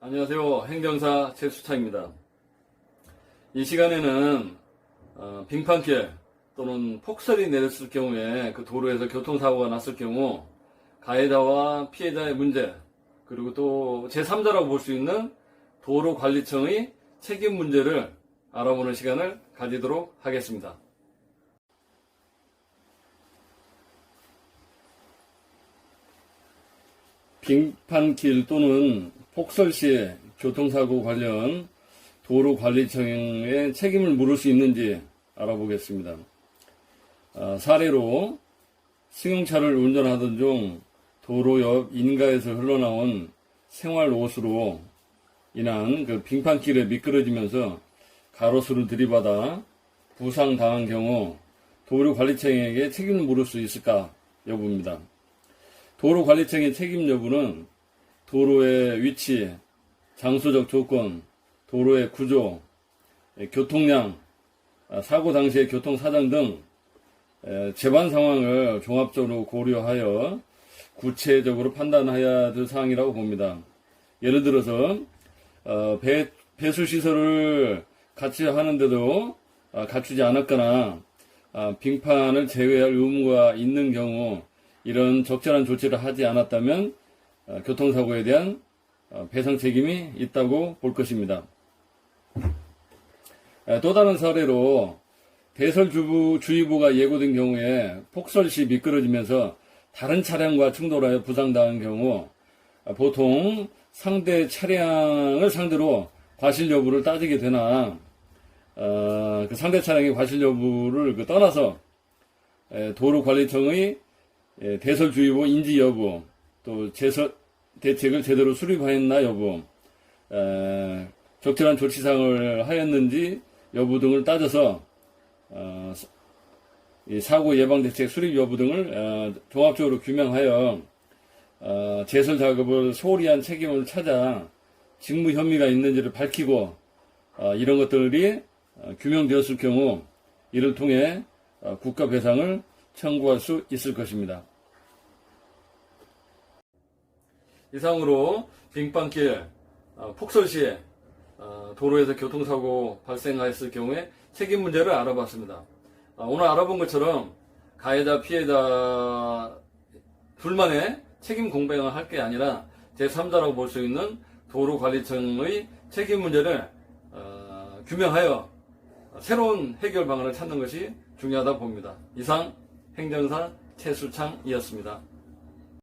안녕하세요. 행정사 최수창입니다. 이 시간에는 어, 빙판길 또는 폭설이 내렸을 경우에 그 도로에서 교통사고가 났을 경우 가해자와 피해자의 문제 그리고 또 제3자라고 볼 수 있는 도로관리청의 책임 문제를 알아보는 시간을 가지도록 하겠습니다. 빙판길 또는 폭설 시에 교통사고 관련 도로관리청의 책임을 물을 수 있는지 알아보겠습니다. 아, 사례로 승용차를 운전하던 중 도로 옆 인가에서 흘러나온 생활 옷으로 인한 그 빙판길에 미끄러지면서 가로수를 들이받아 부상당한 경우 도로관리청에게 책임을 물을 수 있을까 여부입니다. 도로관리청의 책임 여부는 도로의 위치, 장소적 조건, 도로의 구조, 교통량, 아, 사고 당시의 교통 사정 등 에, 재반 상황을 종합적으로 고려하여 구체적으로 판단해야 될 사항이라고 봅니다. 예를 들어서 어, 배, 배수 시설을 같이 하는데도 아, 갖추지 않았거나 아, 빙판을 제외할 의무가 있는 경우 이런 적절한 조치를 하지 않았다면 어, 교통사고에 대한 어, 배상 책임이 있다고 볼 것입니다. 에, 또 다른 사례로 대설주의보가 예고된 경우에 폭설 시 미끄러지면서 다른 차량과 충돌하여 부상당한 경우 아, 보통 상대 차량을 상대로 과실 여부를 따지게 되나 어, 그 상대 차량의 과실 여부를 그 떠나서 에, 도로관리청의 에, 대설주의보 인지 여부 또 제설 대책을 제대로 수립하였나 여부 에, 적절한 조치상을 하였는지 여부 등을 따져서 어, 이 사고 예방 대책 수립 여부 등을 어, 종합적으로 규명하여 어, 제설 작업을 소홀히 한 책임을 찾아 직무 혐의가 있는지를 밝히고 어, 이런 것들이 어, 규명되었을 경우 이를 통해 어, 국가 배상을 청구할 수 있을 것입니다. 이상으로 빙판길 어, 폭설 시에 어, 도로에서 교통사고 발생하였을 경우에 책임 문제를 알아봤습니다. 어, 오늘 알아본 것처럼 가해자 피해자 둘만의 책임 공백을 할 게 아니라 제3자라고 볼 수 있는 도로관리청의 책임 문제를 어, 규명하여 새로운 해결 방안을 찾는 것이 중요하다 봅니다. 이상 행정사 최수창이었습니다.